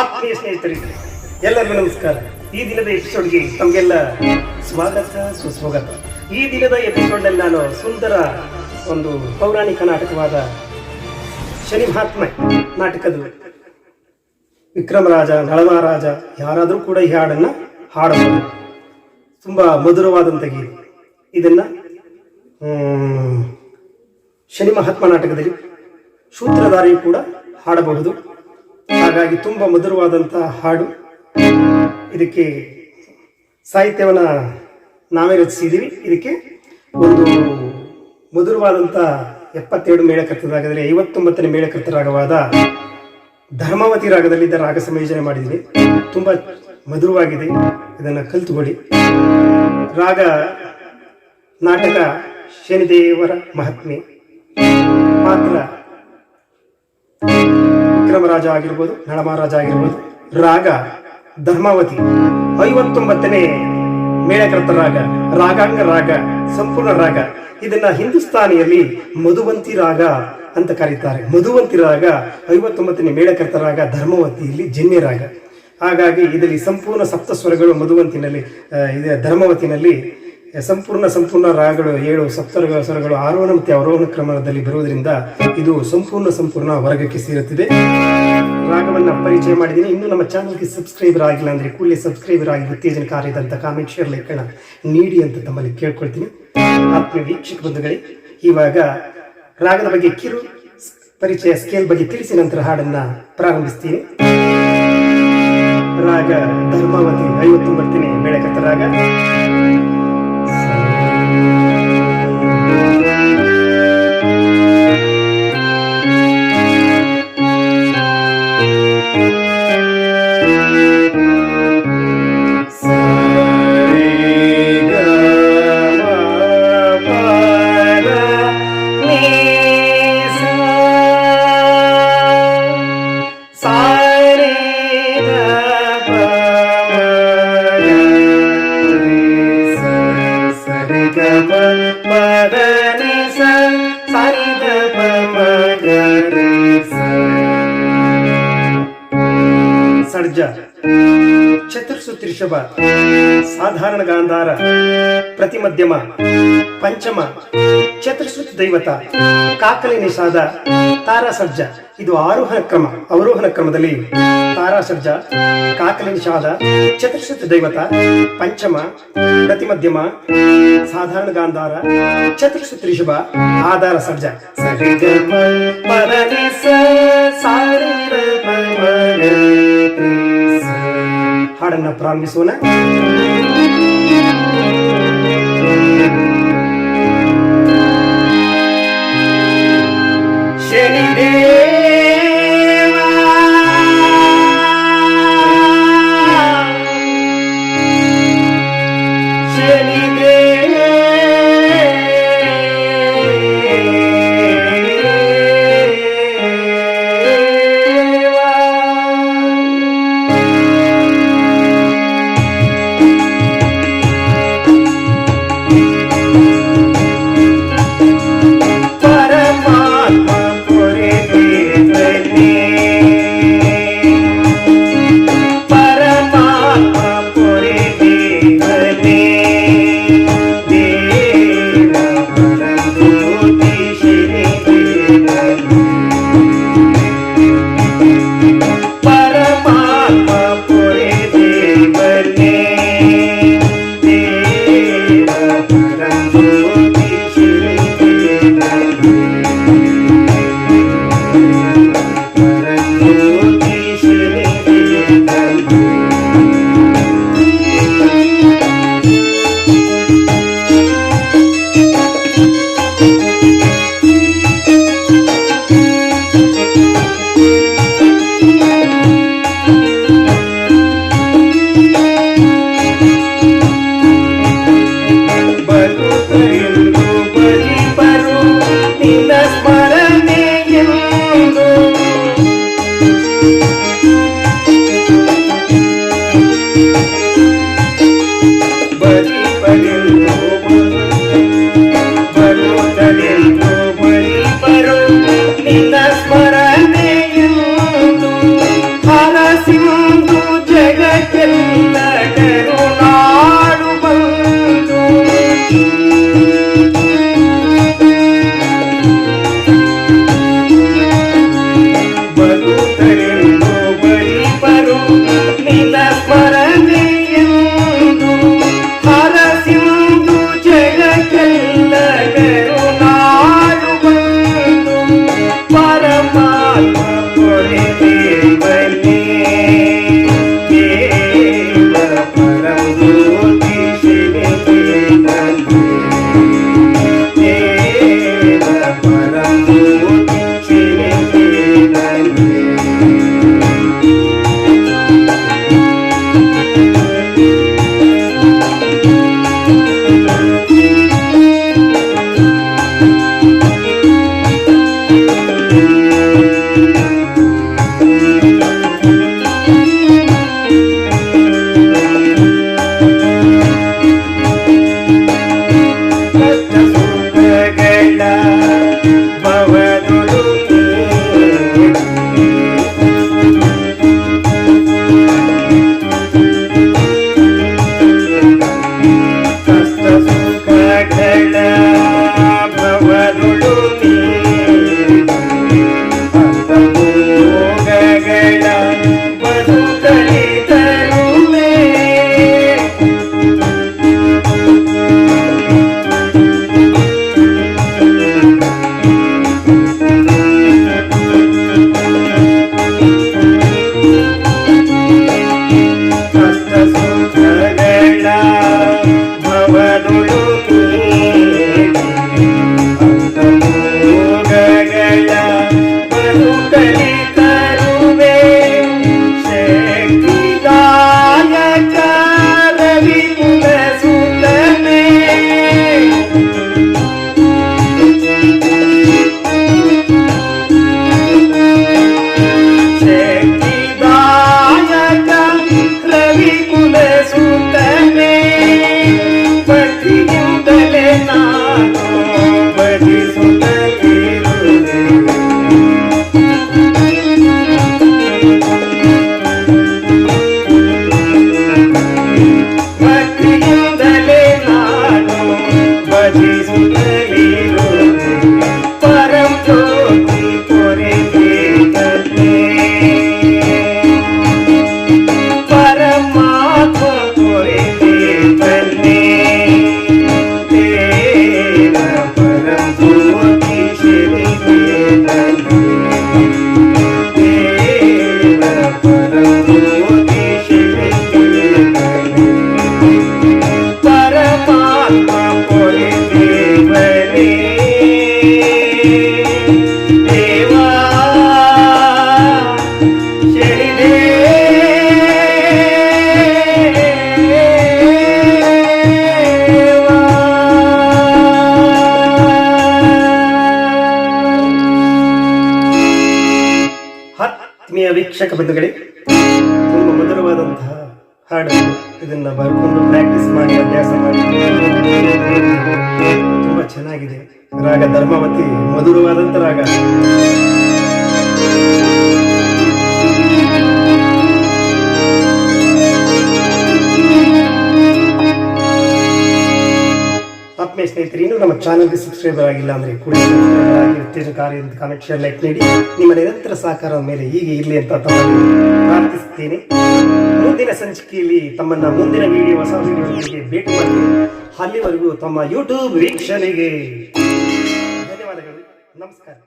ಆತ್ಮೀಯ ಸ್ನೇಹಿತರಿಗೆ ಎಲ್ಲರಿಗೂ ನಮಸ್ಕಾರ. ಈ ದಿನದ ಎಪಿಸೋಡ್ಗೆ ತಮಗೆಲ್ಲ ಸ್ವಾಗತ, ಸುಸ್ವಾಗತ. ಈ ದಿನದ ಎಪಿಸೋಡ್ನಲ್ಲಿ ನಾನು ಸುಂದರ ಒಂದು ಪೌರಾಣಿಕ ನಾಟಕವಾದ ಶನಿ ಮಹಾತ್ಮ ನಾಟಕದ ವಿಕ್ರಮರಾಜ ನಳಮಹಾರಾಜ ಯಾರಾದರೂ ಕೂಡ ಈ ಹಾಡನ್ನ ಹಾಡಬಹುದು. ತುಂಬಾ ಮಧುರವಾದಂಥ ಗೀತೆ. ಇದನ್ನ ಶನಿ ಮಹಾತ್ಮ ನಾಟಕದಲ್ಲಿ ಸೂತ್ರಧಾರಿಯು ಕೂಡ ಹಾಡಬಹುದು. ಹಾಗಾಗಿ ತುಂಬಾ ಮಧುರವಾದಂತಹ ಹಾಡು. ಇದಕ್ಕೆ ಸಾಹಿತ್ಯವನ್ನ ನಾವೇ ರಚಿಸಿದ್ದೀವಿ ಇದಕ್ಕೆ ಒಂದು ಮಧುರವಾದಂಥ ಎಪ್ಪತ್ತೆರಡು ಮೇಳಕರ್ತರಾಗದಲ್ಲಿ ಐವತ್ತೊಂಬತ್ತನೇ ಮೇಳಕರ್ತ ರಾಗವಾದ ಧರ್ಮಾವತಿ ರಾಗದಲ್ಲಿ ಇದರ ರಾಗ ಸಂಯೋಜನೆ ಮಾಡಿದ್ವಿ ತುಂಬಾ ಮಧುರವಾಗಿದೆ. ಇದನ್ನು ಕಲ್ತುಕೊಳ್ಳಿ. ರಾಗ ನಾಟಕ ಶನಿದೇವರ ಮಹಾತ್ಮೆ ಪಾತ್ರ ವಿಕ್ರಮರಾಜ ಆಗಿರ್ಬೋದು ನಳಮಹಾರಾಜ ಆಗಿರ್ಬೋದು, ರಾಗ, ಧರ್ಮಾವತಿ, ಐವತ್ತೊಂಬತ್ತನೇ ಮೇಳಕರ್ತ ರಾಗ, ರಾಗಾಂಗ ರಾಗ, ಸಂಪೂರ್ಣ ರಾಗ. ಇದನ್ನ ಹಿಂದೂಸ್ತಾನಿಯಲ್ಲಿ ಮಧುವಂತಿ ರಾಗ ಅಂತ ಕರೀತಾರೆ. ಮಧುವಂತಿ ರಾಗ, ಐವತ್ತೊಂಬತ್ತನೇ ಮೇಳಕರ್ತ ರಾಗ, ಧರ್ಮವತಿಯಲ್ಲಿ ಜನ್ಯ ರಾಗ. ಹಾಗಾಗಿ ಇದರಲ್ಲಿ ಸಂಪೂರ್ಣ ಸಪ್ತ ಸ್ವರಗಳು ಮಧುವಂತಿನಲ್ಲಿ ಧರ್ಮವತಿನಲ್ಲಿ ಸಂಪೂರ್ಣ ಸಂಪೂರ್ಣ ರಾಗಗಳು, ಏಳು ಸಪ್ತರಗಳ ಸ್ವರಗಳು ಆರೋಹಣ ಮತ್ತು ಅವರೋಹಣ ಕ್ರಮದಲ್ಲಿ ಬರುವುದರಿಂದ ಇದು ಸಂಪೂರ್ಣ ಸಂಪೂರ್ಣ ವರ್ಗಕ್ಕೆ ಸೇರುತ್ತಿದೆ. ರಾಗವನ್ನ ಪರಿಚಯ ಮಾಡಿದ್ದೀನಿ. ಇನ್ನು ನಮ್ಮ ಚಾನಲ್ಗೆ ಸಬ್ಸ್ಕ್ರೈಬರ್ ಆಗಿಲ್ಲ ಅಂದ್ರೆ ಕೂಡಲೇ ಸಬ್ಸ್ಕ್ರೈಬರ್ ಆಗಿ ಉತ್ತೇಜನಕಾರಿಯಾದಂಥ ಕಾಮೆಂಟ್ ಶೇರ್ ಲೈಕ್ಗಳ ನೀಡಿ ಅಂತ ತಮ್ಮಲ್ಲಿ ಕೇಳ್ಕೊಳ್ತೀನಿ. ಆತ್ಮೀಯ ವೀಕ್ಷಕ ಬಂಧುಗಳೇ, ಇವಾಗ ರಾಗದ ಬಗ್ಗೆ ಕಿರು ಪರಿಚಯ ಸ್ಕೇಲ್ ಬಗ್ಗೆ ತಿಳಿಸಿ ನಂತರ ಹಾಡನ್ನ ಪ್ರಾರಂಭಿಸ್ತೀನಿ. ರಾಗ ಧರ್ಮಾವತಿ ಐವತ್ತೊಂಬತ್ತನೇ ಬೆಳಕತ್ತ ರಾಗ. ರಿಷಭ ಸಾಧಾರಣ ಗಾಂಧಾರ, ಪ್ರತಿಮಧ್ಯಮ, ಪಂಚಮ, ಚತುರ್ಸುತ್ ದೈವತ, ಕಾಕಲಿ ನಿಷಾದ, ತಾರಾಸರ್ಜ. ಇದು ಆರೋಹಣ ಕ್ರಮ, ಅವರೋಹಣ ಕ್ರಮದಲ್ಲಿ ತಾರಾಸರ್ಜ, ಕಾಕಲಿ ನಿಷಾದ, ಚತುರ್ಸುತ್ ದೈವತ, ಪಂಚಮ, ಪ್ರತಿಮಧ್ಯಮ, ಸಾಧಾರಣ ಗಾಂಧಾರ, ಚತುರ್ಸುತ್ ರಿಷಭ, ಆಧಾರ ಸರ್ಜ. ಹಾಡನ್ನ ಪ್ರಾರಂಭಿಸೋಣ Bye. ವೀಕ್ಷಕ ಬಂಧುಗಳೇ ತುಂಬ ಮಧುರವಾದಂತಹ ಹಾಡು ಇದನ್ನ ಬರ್ಕೊಂಡು ಪ್ರಾಕ್ಟೀಸ್ ಮಾಡಿ, ಅಭ್ಯಾಸ ಮಾಡಿ. ತುಂಬಾ ಚೆನ್ನಾಗಿದೆ. ರಾಗ ಧರ್ಮಾವತಿ ಮಧುರವಾದಂತ ರಾಗ. ಆತ್ಮೀಯ ಸ್ನೇಹಿತರೆ, ಇನ್ನೂ ನಮ್ಮ ಚಾನಲ್ಗೆ ಸಬ್ಸ್ಕ್ರೈಬರ್ ಆಗಿಲ್ಲ ಅಂದ್ರೆ ಕೂಡ subscriber ಆಗಿ ಉತ್ತೇಜನ ಕಾರ್ಯ ಕಾಮೆಂಟ್ ಶೇರ್ ಲೈಕ್ ನೀಡಿ ನಿಮ್ಮ ನಿರಂತರ ಸಹಕಾರ ಮೇಲೆ ಹೀಗೆ ಇರಲಿ ಅಂತ ತಮ್ಮನ್ನು ಪ್ರಾರ್ಥಿಸುತ್ತೇನೆ. ಮುಂದಿನ ಸಂಚಿಕೆಯಲ್ಲಿ ತಮ್ಮನ್ನ ಮುಂದಿನ ವಿಡಿಯೋ ಹೊಸ ವಿಡಿಯೋಗಳಿಗೆ ಭೇಟಿ ಮಾಡಿ. ಅಲ್ಲಿವರೆಗೂ ತಮ್ಮ ಯೂಟ್ಯೂಬ್ ವೀಕ್ಷಣೆಗೆ ಧನ್ಯವಾದಗಳು. ನಮಸ್ಕಾರ.